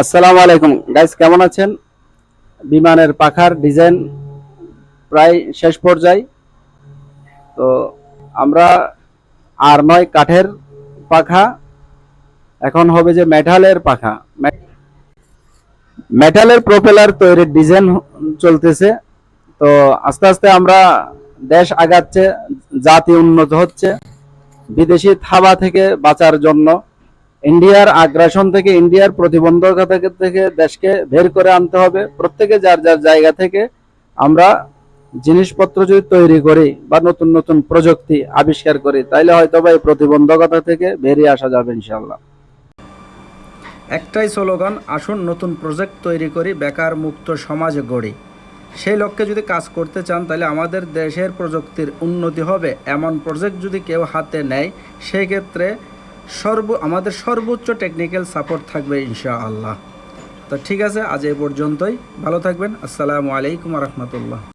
আসসালামু আলাইকুম। গাইস কেমন আছেন? বিমানের পাখার ডিজাইন প্রায় শেষ পর্যায়ে। তো আমরা আর নয় কাঠের পাখা, এখন হবে যে মেটালের পাখা। মেটালের প্রোপেলার তৈরির ডিজাইন চলতেছে। তো আস্তে আস্তে আমরা দেশ আগাচ্ছে, জাতি উন্নত হচ্ছে, বিদেশি থাবা থেকে বাঁচার জন্য। ইন্ডিয়ার আগ্রাসন থেকে ইন্ডিয়ার প্রতিবন্ধকতা থেকে দেশকে বের করে আনতে হবে। প্রত্যেকে যার যার জায়গা থেকে আমরা জিনিসপত্র যদি তৈরি করি বা নতুন নতুন প্রযুক্তি আবিষ্কার করি, তাইলে হয়তো বা এই প্রতিবন্ধকতা থেকে বেরিয়ে আসা যাবে ইনশাল্লাহ একটাই স্লোগান, আসুন নতুন প্রজেক্ট তৈরি করি, বেকার মুক্ত সমাজ গড়ি। সেই লক্ষ্যে যদি কাজ করতে চান তাহলে আমাদের দেশের প্রযুক্তির উন্নতি হবে। এমন প্রজেক্ট যদি কেউ হাতে নেয়, সেই ক্ষেত্রে সর্ব, আমাদের সর্বোচ্চ টেকনিক্যাল সাপোর্ট থাকবে ইনশা আল্লাহ তো ঠিক আছে, আজ এ পর্যন্তই। ভালো থাকবেন। আসসালামু আলাইকুম রহমতুল্লাহ।